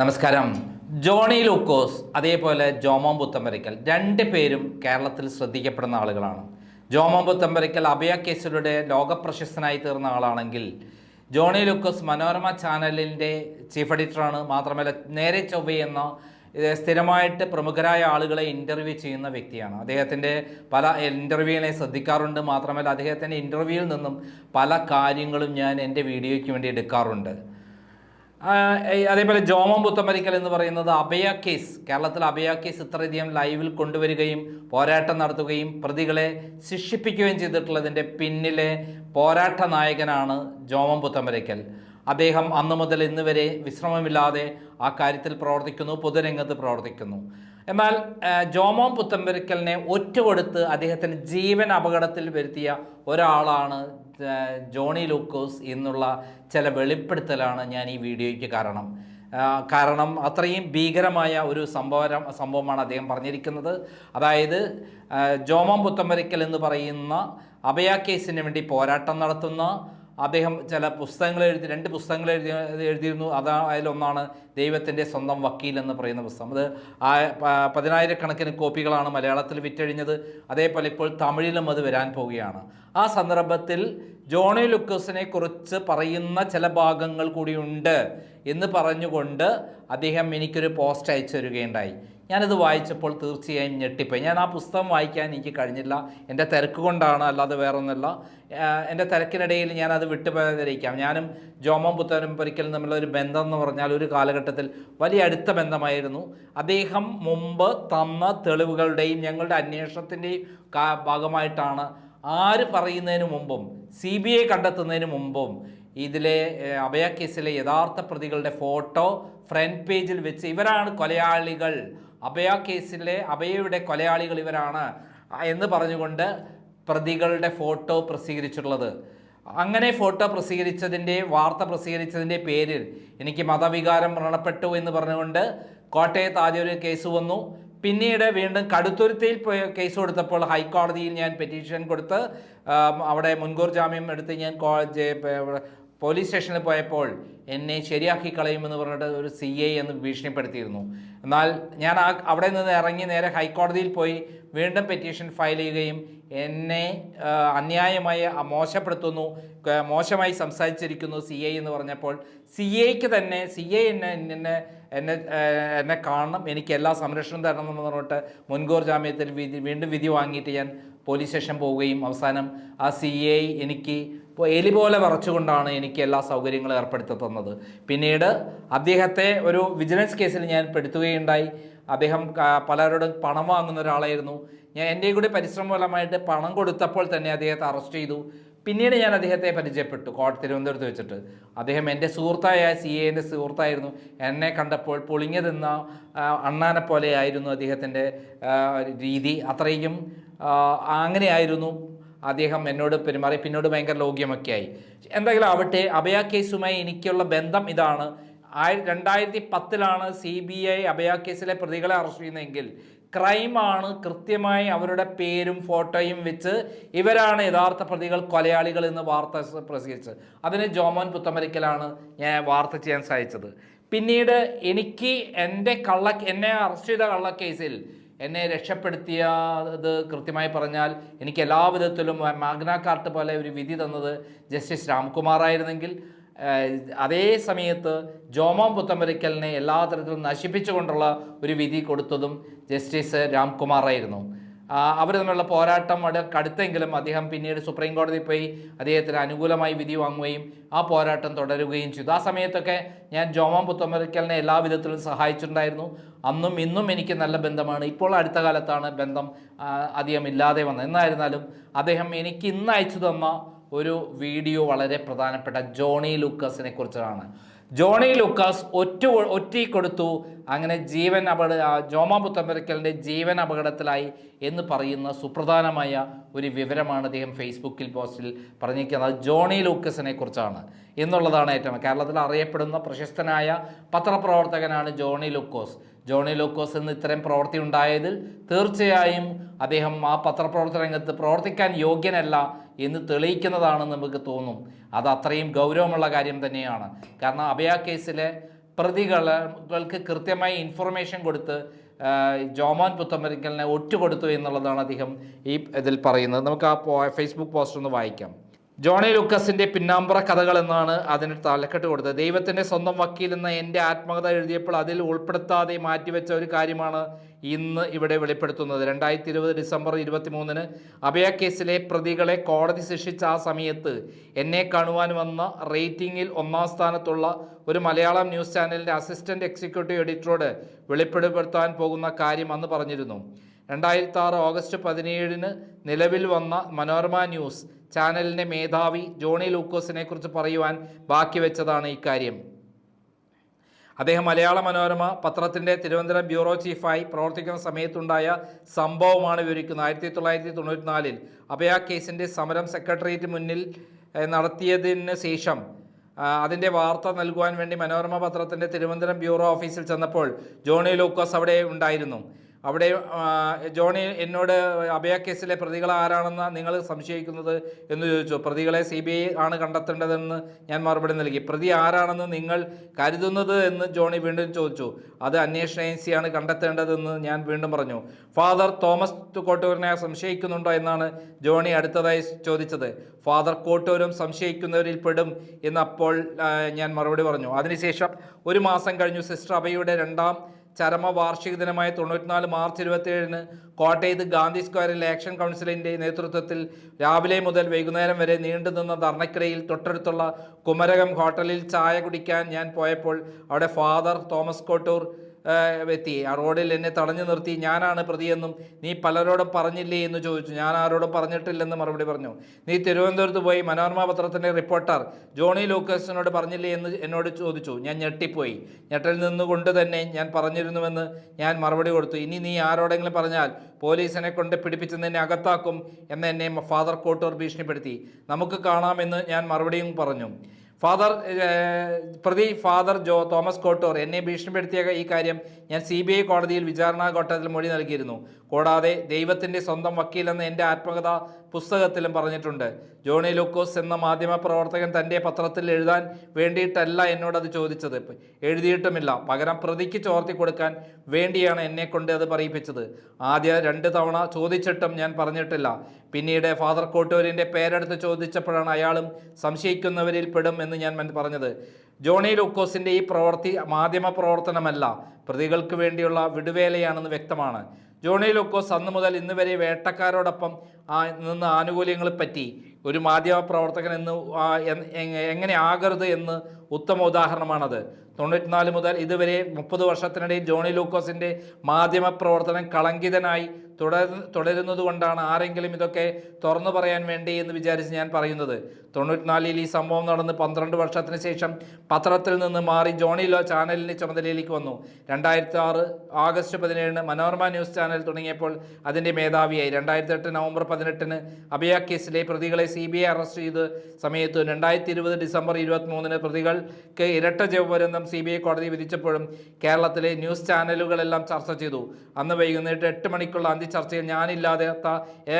നമസ്കാരം. ജോണി ലൂക്കോസ് അതേപോലെ ജോമോൻ പുത്തമ്പരിക്കൽ രണ്ട് പേരും കേരളത്തിൽ ശ്രദ്ധിക്കപ്പെടുന്ന ആളുകളാണ്. ജോമോൻ പുത്തമ്പരിക്കൽ അഭയ കേസിലൂടെ ലോകപ്രശസ്തനായി തീർന്ന ആളാണെങ്കിൽ ജോണി ലൂക്കോസ് മനോരമ ചാനലിന്റെ ചീഫ് എഡിറ്ററാണ്. മാത്രമല്ല നേരെ ചൊവ്വ എന്ന സ്ഥിരമായിട്ട് പ്രമുഖരായ ആളുകളെ ഇന്റർവ്യൂ ചെയ്യുന്ന വ്യക്തിയാണ്. അദ്ദേഹത്തിന്റെ പല ഇന്റർവ്യൂവിനെ ശ്രദ്ധിക്കാറുണ്ട്. മാത്രമല്ല അദ്ദേഹത്തിന്റെ ഇന്റർവ്യൂവിൽ നിന്നും പല കാര്യങ്ങളും ഞാൻ എന്റെ വീഡിയോയ്ക്ക് വേണ്ടി എടുക്കാറുണ്ട്. അതേപോലെ ജോമം പുത്തമരിക്കൽ എന്ന് പറയുന്നത് അഭയ കേസ്. കേരളത്തിൽ അഭയ കേസ് ഇത്രയധികം ലൈവിൽ കൊണ്ടുവരികയും പോരാട്ടം നടത്തുകയും പ്രതികളെ ശിക്ഷിപ്പിക്കുകയും ചെയ്തിട്ടുള്ളതിന്റെ പിന്നിലെ പോരാട്ട നായകനാണ് ജോമം പുത്തമരിക്കൽ അദ്ദേഹം അന്നു മുതൽ ഇന്ന് വരെ വിശ്രമമില്ലാതെ ആ കാര്യത്തിൽ പ്രവർത്തിക്കുന്നു പൊതുരംഗത്ത് പ്രവർത്തിക്കുന്നു. എന്നാൽ ജോമോൻ പുത്തമ്പരിക്കലിനെ ഒറ്റുകൊടുത്ത് അദ്ദേഹത്തിന് ജീവൻ അപകടത്തിൽ വരുത്തിയ ഒരാളാണ് ജോണി ലൂക്കോസ് എന്നുള്ള ചില വെളിപ്പെടുത്തലാണ് ഞാൻ ഈ വീഡിയോയ്ക്ക് കാരണം. കാരണം അത്രയും ഭീകരമായ ഒരു സംഭവം സംഭവമാണ് അദ്ദേഹം പറഞ്ഞിരിക്കുന്നത്. അതായത് ജോമോൻ പുത്തമ്പരിക്കൽ എന്ന് പറയുന്ന അഭയ കേസിന് വേണ്ടി പോരാട്ടം നടത്തുന്ന അദ്ദേഹം ചില പുസ്തകങ്ങൾ എഴുതി രണ്ട് പുസ്തകങ്ങൾ എഴുതി എഴുതിയിരുന്നു. അതാ അതിലൊന്നാണ് ദൈവത്തിന്റെ സ്വന്തം വക്കീൽ എന്ന് പറയുന്ന പുസ്തകം. അത് പതിനായിരക്കണക്കിന് കോപ്പികളാണ് മലയാളത്തിൽ വിറ്റഴിഞ്ഞത്. അതേപോലെ ഇപ്പോൾ തമിഴിലും അത് വരാൻ പോവുകയാണ്. ആ സന്ദർഭത്തിൽ ജോണി ലുക്കസിനെ കുറിച്ച് പറയുന്ന ചില ഭാഗങ്ങൾ കൂടിയുണ്ട് എന്ന് പറഞ്ഞുകൊണ്ട് അദ്ദേഹം എനിക്കൊരു പോസ്റ്റ് അയച്ചു തരികയുണ്ടായി. ഞാനത് വായിച്ചപ്പോൾ തീർച്ചയായും ഞെട്ടിപ്പോയി. ഞാൻ ആ പുസ്തകം വായിക്കാൻ എനിക്ക് കഴിഞ്ഞില്ല. എന്റെ തിരക്ക് കൊണ്ടാണ് അല്ലാതെ വേറൊന്നുമല്ല. ആഹ് എന്റെ തിരക്കിനിടയിൽ ഞാനത് വിട്ടുപോയതിരിക്കാം ഞാനും ജോമം പുത്തനും പൊരിക്കലും തമ്മിലുള്ള ഒരു ബന്ധം എന്ന് പറഞ്ഞാൽ ഒരു കാലഘട്ടത്തിൽ വലിയ അടുത്ത ബന്ധമായിരുന്നു. അദ്ദേഹം മുമ്പ് തന്ന തെളിവുകളുടെയും ഞങ്ങളുടെ അന്വേഷണത്തിന്റെയും ഭാഗമായിട്ടാണ് ആര് പറയുന്നതിന് മുമ്പും സി ബി ഐ കണ്ടെത്തുന്നതിന് മുമ്പും ഇതിലെ അഭയ കേസിലെ യഥാർത്ഥ പ്രതികളുടെ ഫോട്ടോ ഫ്രണ്ട് പേജിൽ വെച്ച് ഇവരാണ് കൊലയാളികൾ. അഭയ കേസിലെ അഭയയുടെ കൊലയാളികൾ ഇവരാണ് എന്ന് പറഞ്ഞുകൊണ്ട് പ്രതികളുടെ ഫോട്ടോ പ്രസിദ്ധീകരിച്ചിട്ടുള്ളത്. അങ്ങനെ ഫോട്ടോ പ്രസിദ്ധീകരിച്ചതിന്റെ വാർത്ത പ്രസിദ്ധീകരിച്ചതിന്റെ പേരിൽ എനിക്ക് മതവികാരം വ്രണപ്പെട്ടു എന്ന് പറഞ്ഞുകൊണ്ട് കോട്ടയത്ത് ആദ്യം ഒരു കേസ് വന്നു. പിന്നീട് വീണ്ടും കടുത്തുരുത്തിയിൽ കേസ് കൊടുത്തപ്പോൾ ഹൈക്കോടതിയിൽ ഞാൻ പെറ്റീഷൻ കൊടുത്ത് അവിടെ മുൻകൂർ ജാമ്യം എടുത്ത് ഞാൻ പോലീസ് സ്റ്റേഷനിൽ പോയപ്പോൾ എന്നെ ശരിയാക്കി കളയുമെന്ന് പറഞ്ഞിട്ട് ഒരു സി ഐ എന്ന് ഭീഷണിപ്പെടുത്തിയിരുന്നു. എന്നാൽ ഞാൻ ആ അവിടെ നിന്ന് ഇറങ്ങി നേരെ ഹൈക്കോടതിയിൽ പോയി വീണ്ടും പെറ്റീഷൻ ഫയൽ ചെയ്യുകയും എന്നെ അന്യായമായി മോശപ്പെടുത്തുന്നു മോശമായി സംസാരിച്ചിരിക്കുന്നു സി ഐ എന്ന് പറഞ്ഞപ്പോൾ സി ഐക്ക് തന്നെ സി ഐ എന്നെ എന്നെ എന്നെ എന്നെ കാണണം എനിക്ക് എല്ലാ സംരക്ഷണം തരണം എന്ന് പറഞ്ഞിട്ട് മുൻകൂർ ജാമ്യത്തിൽ വിധി വീണ്ടും വിധി വാങ്ങിയിട്ട് ഞാൻ പോലീസ് സ്റ്റേഷൻ പോവുകയും അവസാനം ആ സി ഐ എനിക്ക് എലി പോലെ വറച്ചുകൊണ്ടാണ് എനിക്ക് എല്ലാ സൗകര്യങ്ങളും ഏർപ്പെടുത്തി തന്നത്. പിന്നീട് അദ്ദേഹത്തെ ഒരു വിജിലൻസ് കേസിൽ ഞാൻ പെടുത്തുകയുണ്ടായി. അദ്ദേഹം പലരോടും പണം വാങ്ങുന്ന ഒരാളായിരുന്നു. ഞാൻ എന്റെ കൂടി പരിശ്രമ ഫലമായിട്ട് പണം കൊടുത്തപ്പോൾ തന്നെ അദ്ദേഹത്തെ അറസ്റ്റ് ചെയ്തു. പിന്നീട് ഞാൻ അദ്ദേഹത്തെ പരിചയപ്പെട്ടു കോട്ട തിരുവനന്തപുരത്ത് വെച്ചിട്ട്. അദ്ദേഹം എന്റെ സുഹൃത്തായ സി എന്റെ സുഹൃത്തായിരുന്നു. എന്നെ കണ്ടപ്പോൾ പൊളിഞ്ഞു തിന്ന അണ്ണാനെ പോലെയായിരുന്നു അദ്ദേഹത്തിന്റെ രീതി. അത്രയും അങ്ങനെയായിരുന്നു അദ്ദേഹം എന്നോട് പെരുമാറി പിന്നോട് ഭയങ്കര ലോഗ്യമൊക്കെ ആയി എന്തെങ്കിലും ആവട്ടെ അഭയ കേസുമായി എനിക്കുള്ള ബന്ധം ഇതാണ്. ആയി രണ്ടായിരത്തി പത്തിലാണ് സി ബി ഐ അഭയ കേസിലെ പ്രതികളെ അറസ്റ്റ് ചെയ്യുന്നതെങ്കിൽ ക്രൈമാണ് കൃത്യമായി അവരുടെ പേരും ഫോട്ടോയും വെച്ച് ഇവരാണ് യഥാർത്ഥ പ്രതികൾ കൊലയാളികൾ എന്ന് വാർത്ത പ്രസിദ്ധിച്ചത് അതിന് ജോമോൻ പുത്തമരിക്കലാണ് ഞാൻ വാർത്ത ചെയ്യാൻ സഹായിച്ചത് പിന്നീട് എനിക്ക് എന്റെ കള്ള എന്നെ അറസ്റ്റ് ചെയ്ത കള്ളക്കേസിൽ എന്നെ രക്ഷപ്പെടുത്തിയത് കൃത്യമായി പറഞ്ഞാൽ എനിക്ക് എല്ലാ വിധത്തിലും മാഗ്ന പോലെ ഒരു വിധി തന്നത് ജസ്റ്റിസ് രാംകുമാറായിരുന്നെങ്കിൽ ആയിരുന്നെങ്കിൽ. അതേ സമയത്ത് ജോമോൻ പുത്തമ്പരിക്കലിനെ എല്ലാ തരത്തിലും നശിപ്പിച്ചുകൊണ്ടുള്ള ഒരു വിധി കൊടുത്തതും ജസ്റ്റിസ് രാംകുമാറായിരുന്നു അവർ തമ്മിലുള്ള പോരാട്ടം അവിടെ കടുത്തെങ്കിലും അദ്ദേഹം പിന്നീട് സുപ്രീം കോടതിയിൽ പോയി അദ്ദേഹത്തിന് അനുകൂലമായി വിധി വാങ്ങുകയും ആ പോരാട്ടം തുടരുകയും ചെയ്തു. ആ സമയത്തൊക്കെ ഞാൻ ജോമോൻ പുത്തമ്പരിക്കലിനെ എല്ലാ വിധത്തിലും സഹായിച്ചിട്ടുണ്ടായിരുന്നു. അന്നും ഇന്നും എനിക്ക് നല്ല ബന്ധമാണ്. ഇപ്പോൾ അടുത്ത കാലത്താണ് ബന്ധം അധികം ഇല്ലാതെ വന്നത്. എന്നായിരുന്നാലും അദ്ദേഹം എനിക്ക് ഇന്ന് അയച്ചു തന്ന ഒരു വീഡിയോ വളരെ പ്രധാനപ്പെട്ട ജോണി ലൂക്കസിനെ കുറിച്ചാണ്. ജോണി ലൂക്കാസ് ഒറ്റ ഒറ്റ കൊടുത്തു. അങ്ങനെ ജീവൻ അപകട ജോമാ പുത്തമ്പരക്കലിന്റെ ജീവൻ അപകടത്തിലായി എന്ന് പറയുന്ന സുപ്രധാനമായ ഒരു വിവരമാണ് അദ്ദേഹം ഫേസ്ബുക്കിൽ പോസ്റ്റിൽ പറഞ്ഞിരിക്കുന്നത്. ജോണി ലൂക്കസിനെ കുറിച്ചാണ് എന്നുള്ളതാണ് ഏറ്റവും കേരളത്തിൽ അറിയപ്പെടുന്ന പ്രശസ്തനായ പത്രപ്രവർത്തകനാണ് ജോണി ലൂക്കോസ്. ജോണി ലൂക്കോസ് എന്ന് ഇത്തരം പ്രവൃത്തി ഉണ്ടായതിൽ തീർച്ചയായും അദ്ദേഹം ആ പത്രപ്രവർത്തന രംഗത്ത് പ്രവർത്തിക്കാൻ യോഗ്യനല്ല എന്ന് തെളിയിക്കുന്നതാണ് നമുക്ക് തോന്നും. അത് അത്രയും ഗൗരവമുള്ള കാര്യം തന്നെയാണ്. കാരണം അഭയ കേസിലെ പ്രതികൾക്ക് കൃത്യമായി ഇൻഫർമേഷൻ കൊടുത്ത് ജോമോൻ പുത്തമരിക്കലിനെ ഒറ്റ കൊടുത്തു എന്നുള്ളതാണ് അദ്ദേഹം ഈ ഇതിൽ പറയുന്നത്. നമുക്ക് ആ ഫേസ്ബുക്ക് പോസ്റ്റ് ഒന്ന് വായിക്കാം. ജോണി ലൂക്കസിന്റെ പിന്നാമ്പുറ കഥകൾ എന്നാണ് അതിന് തലക്കെട്ട് കൊടുത്തത്. ദൈവത്തിന്റെ സ്വന്തം വക്കീൽ എന്ന എന്റെ ആത്മകഥ എഴുതിയപ്പോൾ അതിൽ ഉൾപ്പെടുത്താതെ മാറ്റിവെച്ച ഒരു കാര്യമാണ് ഇന്ന് ഇവിടെ വെളിപ്പെടുത്തുന്നത്. രണ്ടായിരത്തി ഇരുപത് ഡിസംബർ ഇരുപത്തി മൂന്നിന് അഭയ കേസിലെ പ്രതികളെ കോടതി ശിക്ഷിച്ച ആ സമയത്ത് എന്നെ കാണുവാൻ വന്ന റേറ്റിംഗിൽ ഒന്നാം സ്ഥാനത്തുള്ള ഒരു മലയാളം ന്യൂസ് ചാനലിന്റെ അസിസ്റ്റന്റ് എക്സിക്യൂട്ടീവ് എഡിറ്ററോട് വെളിപ്പെടുത്താൻ പോകുന്ന കാര്യം അന്ന് പറഞ്ഞിരുന്നു. രണ്ടായിരത്തി ആറ് ഓഗസ്റ്റ് പതിനേഴിന് നിലവിൽ വന്ന മനോരമ ന്യൂസ് ചാനലിന്റെ മേധാവി ജോണി ലൂക്കോസിനെ കുറിച്ച് പറയുവാൻ ബാക്കി വെച്ചതാണ് ഇക്കാര്യം അദ്ദേഹം മലയാള മനോരമ പത്രത്തിന്റെ തിരുവനന്തപുരം ബ്യൂറോ ചീഫായി പ്രവർത്തിക്കുന്ന സമയത്തുണ്ടായ സംഭവമാണ് വിവരിക്കുന്നത്. ആയിരത്തി തൊള്ളായിരത്തി തൊണ്ണൂറ്റിനാലിൽ അഭയ കേസിന്റെ സമരം സെക്രട്ടേറിയറ്റ് മുന്നിൽ നടത്തിയതിന് ശേഷം അതിന്റെ വാർത്ത നൽകുവാൻ വേണ്ടി മനോരമ പത്രത്തിന്റെ തിരുവനന്തപുരം ബ്യൂറോ ഓഫീസിൽ ചെന്നപ്പോൾ ജോണി ലൂക്കോസ് അവിടെ ഉണ്ടായിരുന്നു. അവിടെ ജോണി എന്നോട് അഭയ കേസിലെ പ്രതികൾ ആരാണെന്ന് നിങ്ങൾ സംശയിക്കുന്നത് എന്ന് ചോദിച്ചു. പ്രതികളെ സി ബി ഐ ആണ് കണ്ടെത്തേണ്ടതെന്ന് ഞാൻ മറുപടി നൽകി. പ്രതി ആരാണെന്ന് നിങ്ങൾ കരുതുന്നത് എന്ന് ജോണി വീണ്ടും ചോദിച്ചു. അത് അന്വേഷണ ഏജൻസിയാണ് കണ്ടെത്തേണ്ടതെന്ന് ഞാൻ വീണ്ടും പറഞ്ഞു. ഫാദർ തോമസ് കോട്ടൂരിനെ സംശയിക്കുന്നുണ്ടോ എന്നാണ് ജോണി അടുത്തതായി ചോദിച്ചത്. ഫാദർ കോട്ടൂരും സംശയിക്കുന്നവരിൽ പെടും എന്നപ്പോൾ ഞാൻ മറുപടി പറഞ്ഞു. അതിനുശേഷം ഒരു മാസം കഴിഞ്ഞു സിസ്റ്റർ അഭയുടെ രണ്ടാം ചരമ വാർഷിക ദിനമായ തൊണ്ണൂറ്റിനാല് മാർച്ച് ഇരുപത്തിയേഴിന് കോട്ടയത്ത് ഗാന്ധി സ്ക്വയറിൽ ആക്ഷൻ കൗൺസിലിന്റെ നേതൃത്വത്തിൽ രാവിലെ മുതൽ വൈകുന്നേരം വരെ നീണ്ടുനിന്ന ധർണക്കിടയിൽ തൊട്ടടുത്തുള്ള കുമരകം ഹോട്ടലിൽ ചായ കുടിക്കാൻ ഞാൻ പോയപ്പോൾ അവിടെ ഫാദർ തോമസ് കോട്ടൂർ എത്തി ആ റോഡിൽ എന്നെ തടഞ്ഞു നിർത്തി. ഞാനാണ് പ്രതിയെന്നും നീ പലരോടും പറഞ്ഞില്ലേ എന്ന് ചോദിച്ചു. ഞാൻ ആരോടും പറഞ്ഞിട്ടില്ലെന്ന് മറുപടി പറഞ്ഞു. നീ തിരുവനന്തപുരത്ത് പോയി മനോരമ പത്രത്തിന്റെ റിപ്പോർട്ടർ ജോണി ലൂക്കസിനോട് പറഞ്ഞില്ലേ എന്ന് എന്നോട് ചോദിച്ചു. ഞാൻ ഞെട്ടിപ്പോയി. ഞെട്ടൽ നിന്നുകൊണ്ട് തന്നെ ഞാൻ പറഞ്ഞിരുന്നുവെന്ന് ഞാൻ മറുപടി കൊടുത്തു. ഇനി നീ ആരോടെങ്കിലും പറഞ്ഞാൽ പോലീസിനെ കൊണ്ട് പിടിപ്പിച്ച് നിന്നെ അകത്താക്കും എന്ന് എന്നെ ഫാദർ കോട്ടൂർ ഭീഷണിപ്പെടുത്തി. നമുക്ക് കാണാമെന്ന് ഞാൻ മറുപടിയും പറഞ്ഞു. ഫാദർ പ്രതി ഫാദർ ജോ തോമസ് കോട്ടൂർ എന്നെ ഭീഷണിപ്പെടുത്തിയ ഈ കാര്യം ഞാൻ സി ബി ഐ കോടതിയിൽ വിചാരണാ ഘട്ടത്തിൽ മൊഴി നൽകിയിരുന്നു. കൂടാതെ ദൈവത്തിന്റെ സ്വന്തം വക്കീലെന്ന് എന്റെ ആത്മകഥ പുസ്തകത്തിലും പറഞ്ഞിട്ടുണ്ട്. ജോണി ലൂക്കോസ് എന്ന മാധ്യമ പ്രവർത്തകൻ തന്റെ പത്രത്തിൽ എഴുതാൻ വേണ്ടിയിട്ടല്ല എന്നോട് അത് ചോദിച്ചത്. എഴുതിയിട്ടുമില്ല. പകരം പ്രതിക്ക് ചോർത്തി കൊടുക്കാൻ വേണ്ടിയാണ് എന്നെ കൊണ്ട് അത് പറയിപ്പിച്ചത്. ആദ്യ രണ്ട് തവണ ചോദിച്ചിട്ടും ഞാൻ പറഞ്ഞിട്ടില്ല. പിന്നീട് ഫാദർ കോട്ടൂരിന്റെ പേരെടുത്ത് ചോദിച്ചപ്പോഴാണ് അയാളും സംശയിക്കുന്നവരിൽ പെടും എന്ന് ഞാൻ പറഞ്ഞത്. ജോണി ലൂക്കോസിന്റെ ഈ പ്രവർത്തി മാധ്യമ പ്രവർത്തനമല്ല. പ്രതികൾക്ക് വേണ്ടിയുള്ള വിടുവേലയാണെന്ന് വ്യക്തമാണ്. ജോണി ലൂക്കോസ് അന്ന് മുതൽ ഇന്ന് വരെ വേട്ടക്കാരോടൊപ്പം നിന്ന് ആനുകൂല്യങ്ങളെ പറ്റി ഒരു മാധ്യമ പ്രവർത്തകൻ എന്ന് എങ്ങനെ ആകരുത് എന്ന് ഉത്തമ ഉദാഹരണമാണത്. തൊണ്ണൂറ്റിനാല് മുതൽ ഇതുവരെ മുപ്പത് വർഷത്തിനിടയിൽ ജോണി ലൂക്കോസിന്റെ മാധ്യമ പ്രവർത്തനം കളങ്കിതനായി തുടർ തുടരുന്നത് കൊണ്ടാണ് ആരെങ്കിലും ഇതൊക്കെ തുറന്നു പറയാൻ വേണ്ടി എന്ന് വിചാരിച്ച് ഞാൻ പറയുന്നത്. തൊണ്ണൂറ്റിനാലിൽ ഈ സംഭവം നടന്ന് പന്ത്രണ്ട് വർഷത്തിന് ശേഷം പത്രത്തിൽ നിന്ന് മാറി ജോണി ലോ ചാനലിന്റെ ചുമതലയിലേക്ക് വന്നു. രണ്ടായിരത്തി ആറ് ആഗസ്റ്റ് പതിനേഴിന് മനോരമ ന്യൂസ് ചാനൽ തുടങ്ങിയപ്പോൾ അതിന്റെ മേധാവിയായി. രണ്ടായിരത്തി എട്ട് നവംബർ പതിനെട്ടിന് അഭയ കേസിലെ പ്രതികളെ സി ബി ഐ അറസ്റ്റ് ചെയ്ത സമയത്ത് രണ്ടായിരത്തി ഇരുപത് ഡിസംബർ ഇരുപത്തി മൂന്നിന് പ്രതികൾക്ക് ഇരട്ട ജവപര്യന്തം സി ബി ഐ കോടതി വിധിച്ചപ്പോഴും കേരളത്തിലെ ന്യൂസ് ചാനലുകളെല്ലാം ചർച്ച ചെയ്തു. അന്ന് വൈകുന്നേരം എട്ട് മണിക്കുള്ള അന്ത്യചർച്ചയിൽ ഞാനില്ലാത്ത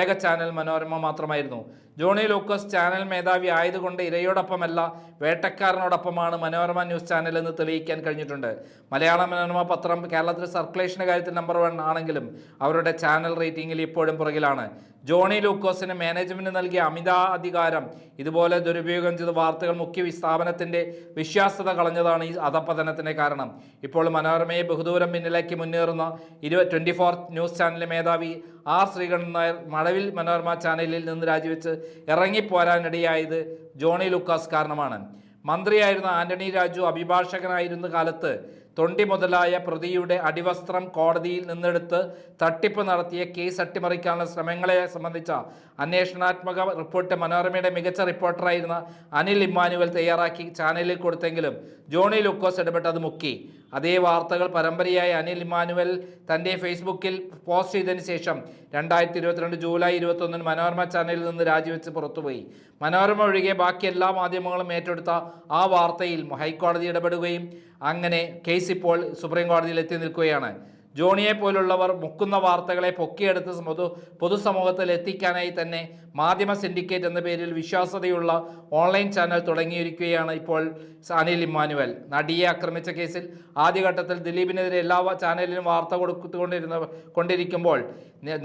ഏക ചാനൽ മനോരമ മാത്രമായിരുന്നു. ജോണി ലൂക്കോസ് ചാനൽ മേധാവി ആയതുകൊണ്ട് ഇരയോടൊപ്പമല്ല വേട്ടക്കാരനോടൊപ്പമാണ് മനോരമ ന്യൂസ് ചാനൽ എന്ന് തെളിയിക്കാൻ കഴിഞ്ഞിട്ടുണ്ട്. മലയാള മനോരമ പത്രം കേരളത്തിൽ സർക്കുലേഷന്റെ കാര്യത്തിൽ നമ്പർ വൺ ആണെങ്കിലും അവരുടെ ചാനൽ റേറ്റിംഗിൽ ഇപ്പോഴും പുറകിലാണ്. ജോണി ലൂക്കോസിന് മാനേജ്മെന്റ് നൽകിയ അമിതാധികാരം ഇതുപോലെ ദുരുപയോഗം ചെയ്ത വാർത്തകൾ മുഖ്യ സ്ഥാപനത്തിന്റെ വിശ്വാസ്യത കളഞ്ഞതാണ് ഈ അധപതനത്തിന് കാരണം. ഇപ്പോൾ മനോരമയെ ബഹുദൂരം പിന്നിലേക്ക് മുന്നേറുന്ന ഇരുപത് ട്വന്റി ഫോർ ന്യൂസ് ചാനലിലെ മേധാവി ആർ ശ്രീകണ്ഠൻ നായർ മഴവിൽ മനോരമ ചാനലിൽ നിന്ന് രാജിവെച്ച് ഇറങ്ങിപ്പോരാനിടയായത് ജോണി ലൂക്കാസ് കാരണമാണ്. മന്ത്രിയായിരുന്ന ആന്റണി രാജു അഭിഭാഷകനായിരുന്ന കാലത്ത് തൊണ്ടി മുതലായ പ്രതിയുടെ അടിവസ്ത്രം കോടതിയിൽ നിന്നെടുത്ത് തട്ടിപ്പ് നടത്തിയ കേസ് അട്ടിമറിക്കാനുള്ള ശ്രമങ്ങളെ സംബന്ധിച്ച അന്വേഷണാത്മക റിപ്പോർട്ട് മനോരമയുടെ മികച്ച റിപ്പോർട്ടറായിരുന്ന അനിൽ ഇമ്മാനുവൽ തയ്യാറാക്കി ചാനലിൽ കൊടുത്തെങ്കിലും ജോണി ലൂക്കോസ് ഇടപെട്ട് അത് മുക്കി. അതേ വാർത്തകൾ പരമ്പരയായി അനിൽ ഇമാനുവൽ തന്റെ ഫേസ്ബുക്കിൽ പോസ്റ്റ് ചെയ്തതിന് ശേഷം രണ്ടായിരത്തി ഇരുപത്തിരണ്ട് ജൂലൈ ഇരുപത്തൊന്നിന് മനോരമ ചാനലിൽ നിന്ന് രാജിവെച്ച് പുറത്തുപോയി. മനോരമ ഒഴികെ ബാക്കി എല്ലാ മാധ്യമങ്ങളും ഏറ്റെടുത്ത ആ വാർത്തയിൽ ഹൈക്കോടതി ഇടപെടുകയും അങ്ങനെ കേസ് ഇപ്പോൾ സുപ്രീം കോടതിയിൽ എത്തി നിൽക്കുകയാണ്. ജോണിയെ പോലുള്ളവർ മുക്കുന്ന വാർത്തകളെ പൊക്കിയെടുത്ത് പൊതു പൊതുസമൂഹത്തിൽ എത്തിക്കാനായി തന്നെ മാധ്യമ സിൻഡിക്കേറ്റ് എന്ന പേരിൽ വിശ്വാസ്യതയുള്ള ഓൺലൈൻ ചാനൽ തുടങ്ങിയിരിക്കുകയാണ് ഇപ്പോൾ സാനിൽ ഇമ്മാനുവൽ. നടിയെ ആക്രമിച്ച കേസിൽ ആദ്യഘട്ടത്തിൽ ദിലീപിനെതിരെ എല്ലാ ചാനലിലും വാർത്ത കൊടുത്തുകൊണ്ടിരുന്ന കൊണ്ടിരിക്കുമ്പോൾ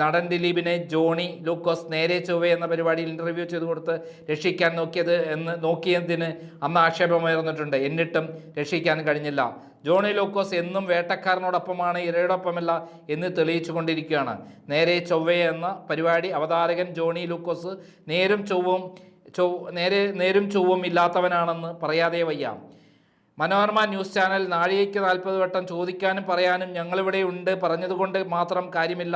നടൻ ദിലീപിനെ ജോണി ലൂക്കോസ് നേരെ ചൊവ്വ എന്ന പരിപാടിയിൽ ഇന്റർവ്യൂ ചെയ്ത് കൊടുത്ത് രക്ഷിക്കാൻ നോക്കിയത് എന്ന് നോക്കിയതിന് അന്ന് ആക്ഷേപമുയർന്നിട്ടുണ്ട്. എന്നിട്ടും രക്ഷിക്കാൻ കഴിഞ്ഞില്ല. ജോണി ലൂക്കോസ് എന്നും വേട്ടക്കാരനോടൊപ്പമാണ് ഇരയോടൊപ്പമല്ല എന്ന് തെളിയിച്ചു കൊണ്ടിരിക്കുകയാണ് നേരെ ചൊവ്വ എന്ന പരിപാടി അവതാരകൻ ജോണി ലൂക്കോസ് നേരും ചൊവ്വും ചൊവ് നേരെ നേരും ചൊവ്വും ഇല്ലാത്തവനാണെന്ന് പറയാതെ വയ്യ. മനോരമ ന്യൂസ് ചാനൽ നാഴികയ്ക്ക് നാൽപ്പത് വട്ടം ചോദിക്കാനും പറയാനും ഞങ്ങളിവിടെ ഉണ്ട്. പറഞ്ഞതുകൊണ്ട് മാത്രം കാര്യമില്ല.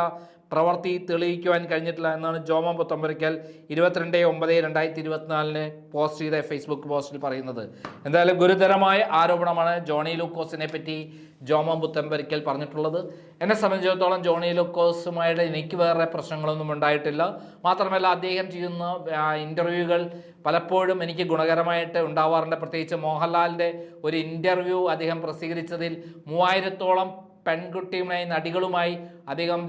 പ്രവൃത്തി തെളിയിക്കുവാൻ കഴിഞ്ഞിട്ടില്ല എന്നാണ് ജോമോ പുത്തമ്പരയ്ക്കൽ ഇരുപത്തിരണ്ട് ഒമ്പത് രണ്ടായിരത്തി ഇരുപത്തിനാലിന് പോസ്റ്റ് ചെയ്ത ഫേസ്ബുക്ക് പോസ്റ്റിൽ പറയുന്നത്. എന്തായാലും ഗുരുതരമായ ആരോപണമാണ് ജോണി ലൂക്കോസിനെ പറ്റി ജോമോ പുത്തമ്പരിക്കൽ പറഞ്ഞിട്ടുള്ളത്. എന്നെ സംബന്ധിച്ചിടത്തോളം ജോണി ലൂക്കോസുമായിട്ട് എനിക്ക് വേറെ പ്രശ്നങ്ങളൊന്നും ഉണ്ടായിട്ടില്ല. മാത്രമല്ല അദ്ദേഹം ചെയ്യുന്ന ഇന്റർവ്യൂകൾ പലപ്പോഴും എനിക്ക് ഗുണകരമായിട്ട് ഉണ്ടാവാറുണ്ട്. പ്രത്യേകിച്ച് മോഹൻലാലിന്റെ ഒരു ഇന്റർവ്യൂ അദ്ദേഹം പ്രസിദ്ധീകരിച്ചതിൽ മൂവായിരത്തോളം പെൺകുട്ടിയുമായി നടികളുമായി അദ്ദേഹം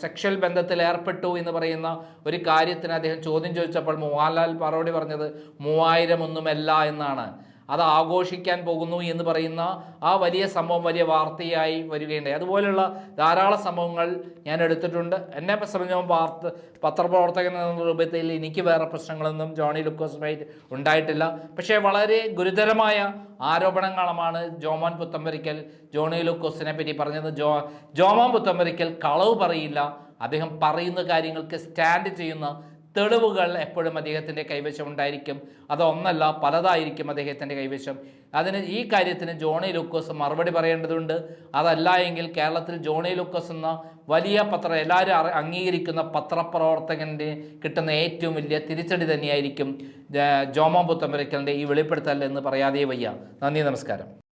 സെക്ഷൽ ബന്ധത്തിൽ ഏർപ്പെട്ടു എന്ന് പറയുന്ന ഒരു കാര്യത്തിന് അദ്ദേഹം ചോദ്യം ചോദിച്ചപ്പോൾ മോഹൻലാൽ മറുപടി പറഞ്ഞത് മൂവായിരം ഒന്നുമല്ല എന്നാണ്. അത് ആഘോഷിക്കാൻ പോകുന്നു എന്ന് പറയുന്ന ആ വലിയ സംഭവം വലിയ വാർത്തയായി വരികയുണ്ടായി. അതുപോലെയുള്ള ധാരാളം സംഭവങ്ങൾ ഞാൻ എടുത്തിട്ടുണ്ട്. എന്നെ പ്രശ്നം വാർത്ത പത്രപ്രവർത്തകൻ എന്ന രൂപത്തിൽ എനിക്ക് വേറെ പ്രശ്നങ്ങളൊന്നും ജോണി ലുക്കോസുമായിട്ട് ഉണ്ടായിട്ടില്ല. പക്ഷേ വളരെ ഗുരുതരമായ ആരോപണങ്ങളുമാണ് ജോമോൻ പുത്തമ്പരിക്കൽ ജോണി ലുക്കോസിനെ പറ്റി പറഞ്ഞത്. ജോ ജോമോൻ പുത്തമ്പരിക്കൽ കളവ് പറയില്ല. അദ്ദേഹം പറയുന്ന കാര്യങ്ങൾക്ക് സ്റ്റാൻഡ് ചെയ്യുന്ന തെളിവുകൾ എപ്പോഴും അദ്ദേഹത്തിന്റെ കൈവശം ഉണ്ടായിരിക്കും. അതൊന്നല്ല പലതായിരിക്കും അദ്ദേഹത്തിന്റെ കൈവശം. അതിന് ഈ കാര്യത്തിന് ജോണി ലൂക്കോസ് മറുപടി പറയേണ്ടതുണ്ട്. അതല്ല എങ്കിൽ കേരളത്തിൽ ജോണി ലൂക്കോസ് എന്ന വലിയ പത്രം എല്ലാവരും അംഗീകരിക്കുന്ന പത്രപ്രവർത്തകന്റെ കിട്ടുന്ന ഏറ്റവും വലിയ തിരിച്ചടി തന്നെയായിരിക്കും ജോമോ പുത്തമ്പരക്കലിന്റെ ഈ വെളിപ്പെടുത്തൽ എന്ന് പറയാതെ വയ്യ. നന്ദി നമസ്കാരം.